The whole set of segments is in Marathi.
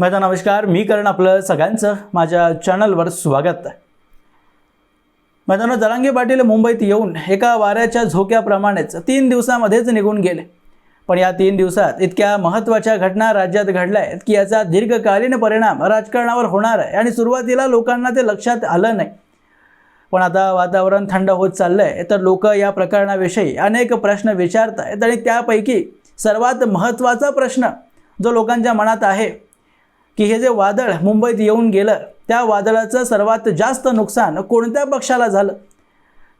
माझा नमस्कार मी करण आपलं सगळ्यांचं माझ्या चॅनलवर स्वागत. आहे मैदानात जरांगे पाटील मुंबईत येऊन एका वाऱ्याच्या झोक्याप्रमाणेच तीन दिवसामध्येच निघून गेले. पण या तीन दिवसात इतक्या महत्त्वाच्या घटना राज्यात घडल्या आहेत की याचा दीर्घकालीन परिणाम राजकारणावर होणार आहे आणि सुरुवातीला लोकांना ते लक्षात आलं नाही. पण आता वातावरण थंड होत चाललं आहे तर लोक या प्रकरणाविषयी अनेक प्रश्न विचारत आहेत आणि त्यापैकी सर्वात महत्त्वाचा प्रश्न जो लोकांच्या मनात आहे की हे जे वादळ मुंबईत येऊन गेलं त्या वादळाचं सर्वात जास्त नुकसान कोणत्या पक्षाला झालं?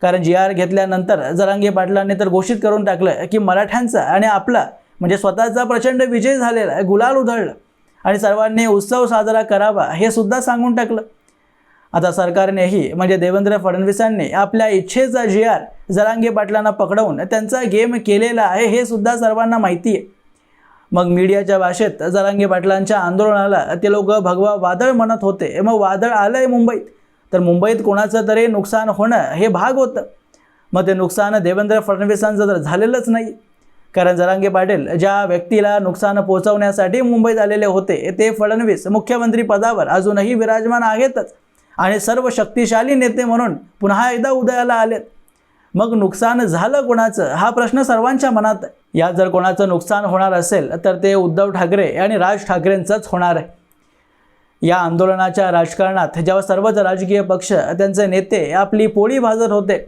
कारण जी आर घेतल्यानंतर जरांगे पाटलांनी तर घोषित करून टाकलं की मराठ्यांचा आणि आपला म्हणजे स्वतःचा प्रचंड विजय झालेला आहे गुलाल उधळलं आणि सर्वांनी उत्सव साजरा करावा हे सुद्धा सांगून टाकलं. आता सरकारनेही म्हणजे देवेंद्र फडणवीसांनी आपल्या इच्छेचा जी आर जरांगे पाटलांना पकडवून त्यांचा गेम केलेला आहे हे सुद्धा सर्वांना माहिती आहे. मग मीडियाच्या भाषेत जरांगे पाटलांच्या आंदोलनाला ते लोक भगवा वादळ म्हणत होते. मग वादळ आलंय मुंबईत. तर मुंबईत कोणाचं तरी नुकसान होणं हे भाग होतं. मग ते नुकसान देवेंद्र फडणवीसांचं तर झालेलंच नाही. कारण जरांगे पाटील ज्या व्यक्तीला नुकसान पोहोचवण्यासाठी मुंबईत आलेले होते ते फडणवीस मुख्यमंत्री पदावर अजूनही विराजमान आहेतच. आणि सर्व शक्तिशाली नेते म्हणून पुन्हा एकदा उदयाला आलेत. मग नुकसान झालं कोणाचं? हा प्रश्न सर्वांच्या मनात आहे. यात जर कोणाचं नुकसान होणार असेल तर ते उद्धव ठाकरे आणि राज ठाकरेंचंच होणार आहे. या आंदोलनाच्या राजकारणात जेव्हा सर्वच राजकीय पक्ष त्यांचे नेते आपली पोळी भाजत होते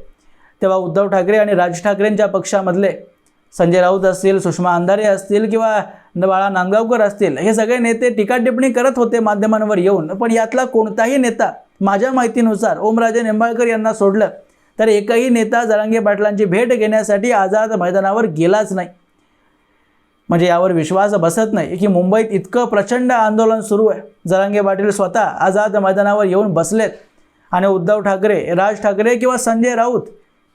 तेव्हा उद्धव ठाकरे आणि राज ठाकरेंच्या पक्षामधले संजय राऊत असतील सुषमा अंधारे असतील किंवा बाळा नांदगावकर असतील हे सगळे नेते टीका टिप्पणी करत होते माध्यमांवर येऊन. पण यातला कोणताही नेता माझ्या माहितीनुसार ओमराजे निंबाळकर यांना सोडलं तर एकही नेता जरांगे पाटलांची भेट घेण्यासाठी आझाद मैदानावर गेलाच नाही. म्हणजे यावर विश्वास बसत नाही की मुंबईत इतकं प्रचंड आंदोलन सुरू आहे. जरांगे पाटील स्वतः आझाद मैदानावर येऊन बसलेत. आणि उद्धव ठाकरे राज ठाकरे किंवा संजय राऊत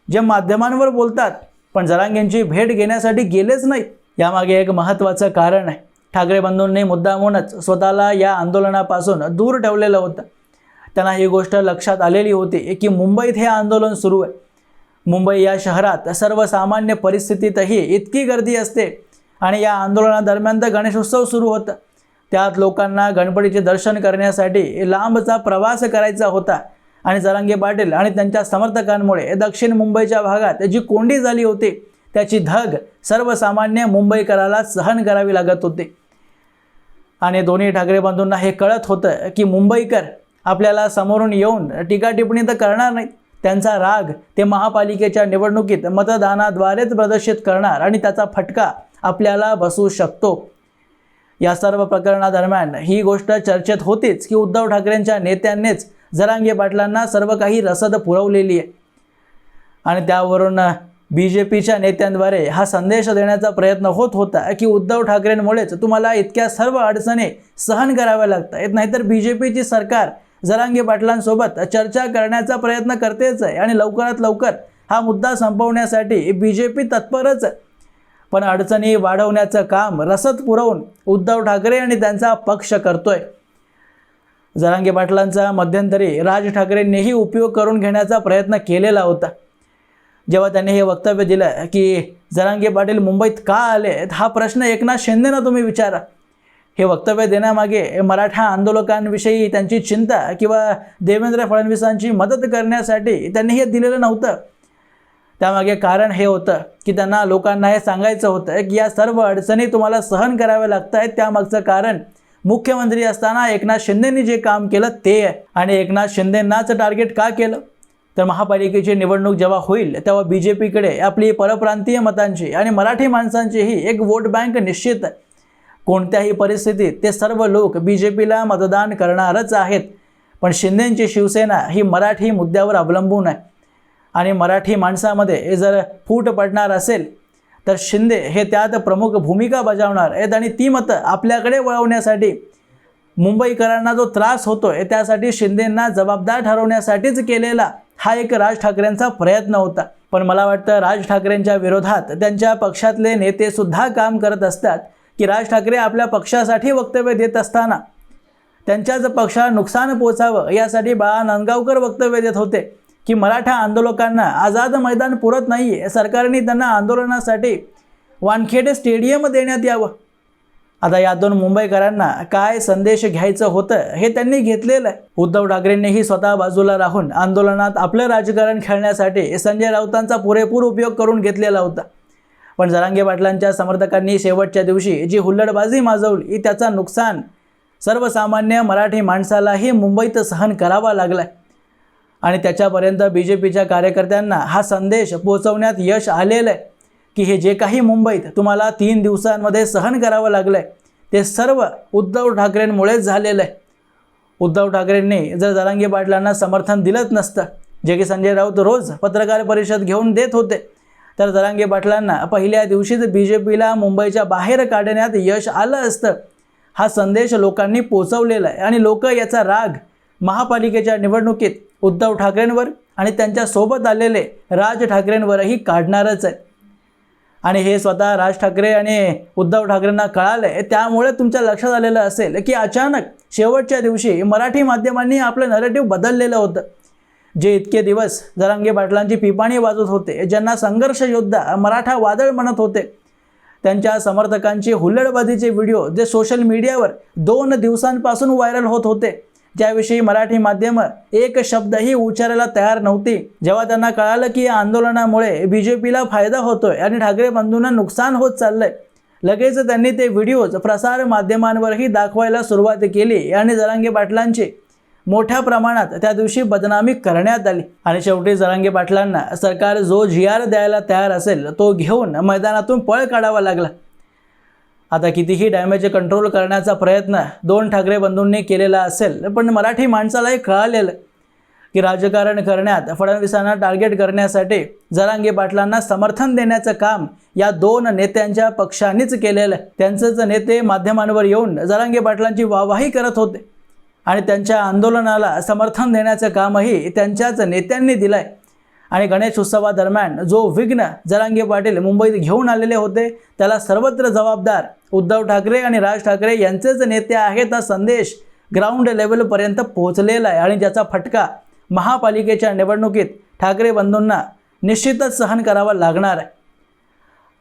जे माध्यमांवर बोलतात पण जरांगेंची भेट घेण्यासाठी गेलेच नाहीत यामागे एक महत्त्वाचं कारण आहे. ठाकरे बंधूंनी मुद्दामूनच स्वतःला या आंदोलनापासून दूर ठेवलेलं होतं. त्यांना ही गोष्ट लक्षात आलेली होती की मुंबईत हे आंदोलन सुरू आहे. मुंबई या शहरात सर्वसामान्य परिस्थितीतही इतकी गर्दी असते आणि या आंदोलनादरम्यान तर गणेशोत्सव सुरू होतं. त्यात लोकांना गणपतीचे दर्शन करण्यासाठी लांबचा प्रवास करायचा होता आणि जरांगे पाटील आणि त्यांच्या समर्थकांमुळे दक्षिण मुंबईच्या भागात जी कोंडी झाली होती त्याची धग सर्वसामान्य मुंबईकराला सहन करावी लागत होती. आणि दोन्ही ठाकरे बंधूंना हे कळत होतं की मुंबईकर आपल्याला समोरून येऊन टीका टिप्पणी तर करणार नाहीत त्यांचा राग ते महापालिकेच्या निवडणुकीत मतदानाद्वारेच प्रदर्शित करणार आणि त्याचा फटका आपल्याला बसू शकतो. या सर्व प्रकरणादरम्यान ही गोष्ट चर्चेत होतीच की उद्धव ठाकरेंच्या नेत्यांनीच जरांगे पाटलांना सर्व काही रसद पुरवलेली आहे. आणि त्यावरून बी जे पीच्या नेत्यांद्वारे हा संदेश देण्याचा प्रयत्न होत होता की उद्धव ठाकरेंमुळेच तुम्हाला इतक्या सर्व अडचणी सहन कराव्या लागतात. नाहीतर बी जे पीची सरकार जरांगे पाटलांसोबत चर्चा करण्याचा प्रयत्न करतेच आहे आणि लवकरात लवकर हा मुद्दा संपवण्यासाठी बी जे पी तत्परच आहे. पण अडचणी वाढवण्याचं काम रसद पुरवून उद्धव ठाकरे आणि त्यांचा पक्ष करतोय. जरांगे पाटलांचा मध्यंतरी राज ठाकरेंनीही उपयोग करून घेण्याचा प्रयत्न केलेला होता. जेव्हा त्यांनी हे वक्तव्य दिलं की जरांगे पाटील मुंबईत का आले हा प्रश्न एकनाथ शिंदेना तुम्ही विचारा. हे वक्तव्य देण्यामागे मराठा आंदोलकांविषयी त्यांची चिंता किंवा देवेंद्र फडणवीसांची मदत करण्यासाठी त्यांनी हे दिलेलं नव्हतं. त्यामागे कारण हे होतं की त्यांना लोकांना हे सांगायचं होतं की या सर्व अडचणी तुम्हाला सहन कराव्या लागत आहेत त्यामागचं कारण मुख्यमंत्री असताना एकनाथ शिंदेनी जे काम केलं ते आहे. आणि एकनाथ शिंदेंनाच टार्गेट का केलं? तर महापालिकेची निवडणूक जेव्हा होईल तेव्हा बी जे पीकडे आपली परप्रांतीय मतांची आणि मराठी माणसांचीही एक वोट बँक निश्चित आहे. कोणत्याही परिस्थितीत ते सर्व लोक बी जे पीला मतदान करणारच आहेत. पण शिंदेंची शिवसेना ही मराठी मुद्द्यावर अवलंबून आहे. आणि मराठी माणसामध्ये जर फूट पडणार असेल तर शिंदे हे त्यात प्रमुख भूमिका बजावणार आहेत आणि ती मतं आपल्याकडे वळवण्यासाठी मुंबईकरांना जो त्रास होतो आहे त्यासाठी शिंदेंना जबाबदार ठरवण्यासाठीच केलेला हा एक राज ठाकरेंचा प्रयत्न होता. पण मला वाटतं राज ठाकरेंच्या विरोधात त्यांच्या पक्षातले नेतेसुद्धा काम करत असतात. की राज ठाकरे आपल्या पक्षासाठी वक्तव्य देत असताना त्यांच्याच पक्षाला नुकसान पोचावं यासाठी बाळा नांदगावकर वक्तव्य देत होते की मराठा आंदोलकांना आझाद मैदान पुरत नाही आहे सरकारने त्यांना आंदोलनासाठी वानखेडे स्टेडियम देण्यात यावं. आता या दोन मुंबईकरांना काय संदेश घ्यायचं होतं हे त्यांनी घेतलेलं आहे. उद्धव ठाकरेंनीही स्वतः बाजूला राहून आंदोलनात आपलं राजकारण खेळण्यासाठी संजय राऊतांचा पुरेपूर उपयोग करून घेतलेला होता. पण जरांगे पाटलांच्या समर्थकांनी शेवटच्या दिवशी जी हुल्लडबाजी माजवली त्याचा नुकसान. सर्वसामान्य मराठी माणसालाही मुंबईत सहन करावा लागलाय. आणि त्याच्यापर्यंत बी जे पीच्या कार्यकर्त्यांना हा संदेश पोहोचवण्यात यश आलेलं आहे की हे जे काही मुंबईत तुम्हाला तीन दिवसांमध्ये सहन करावं लागलं आहे ते सर्व उद्धव ठाकरेंमुळेच झालेलं आहे उद्धव ठाकरेंनी जर जरांगी पाटलांना समर्थन दिलंच नसतं जे की संजय राऊत रोज पत्रकार परिषद घेऊन देत होते तर जरांगे पाटलांना पहिल्या दिवशीच बी जे पीला मुंबईच्या बाहेर काढण्यात यश आलं असतं. हा संदेश लोकांनी पोचवलेला आहे आणि लोक याचा राग महापालिकेच्या निवडणुकीत उद्धव ठाकरेंवर आणि त्यांच्यासोबत आलेले राज ठाकरेंवरही काढणारच आहे. आणि हे स्वतः राज ठाकरे आणि उद्धव ठाकरेंना कळालं आहे त्यामुळे तुमच्या लक्षात आलेलं असेल की अचानक शेवटच्या दिवशी मराठी माध्यमांनी आपलं नरेटिव्ह बदललेलं होतं. जे इतके दिवस जरांगे पाटलांची पिपाणी वाजत होते ज्यांना संघर्ष योद्धा मराठा वादळ म्हणत होते त्यांच्या समर्थकांचे हुल्लडबाजीचे व्हिडिओ जे सोशल मीडियावर दोन दिवसांपासून व्हायरल होत होते ज्याविषयी मराठी माध्यमं एक शब्दही उच्चारायला तयार नव्हती. जेव्हा त्यांना कळालं की या आंदोलनामुळे बी जे पीला फायदा होतोय आणि ठाकरे बंधूंना नुकसान होत चाललंय लगेच त्यांनी ते व्हिडिओज प्रसार माध्यमांवरही दाखवायला सुरुवात केली आणि जरांगे पाटलांची मोठ्या प्रमाणात त्या दिवशी बदनामी करण्यात आली. आणि शेवटी जरांगे पाटलांना सरकार जो जी आर द्यायला तयार असेल तो घेऊन मैदानातून पळ काढावा लागला. आता कितीही डॅमेज कंट्रोल करण्याचा प्रयत्न दोन ठाकरे बंधूंनी केलेला असेल पण मराठी माणसालाही कळालेलं की राजकारण करण्यात फडणवीसांना टार्गेट करण्यासाठी जरांगे पाटलांना समर्थन देण्याचं काम या दोन नेत्यांच्या पक्षांनीच केलेलं. त्यांचंच नेते माध्यमांवर येऊन जरांगे पाटलांची वाहवाही करत होते. आणि त्यांच्या आंदोलनाला समर्थन देण्याचं कामही त्यांच्याच नेत्यांनी दिलं आहे आणि गणेश उत्सवादरम्यान जो विघ्न जरांगे पाटील मुंबईत घेऊन आलेले होते त्याला सर्वत्र जबाबदार उद्धव ठाकरे आणि राज ठाकरे यांचेच नेते आहेत हा संदेश ग्राउंड लेवलपर्यंत पोहोचलेला आहे. आणि ज्याचा फटका महापालिकेच्या निवडणुकीत ठाकरे बंधूंना निश्चितच सहन करावा लागणार आहे.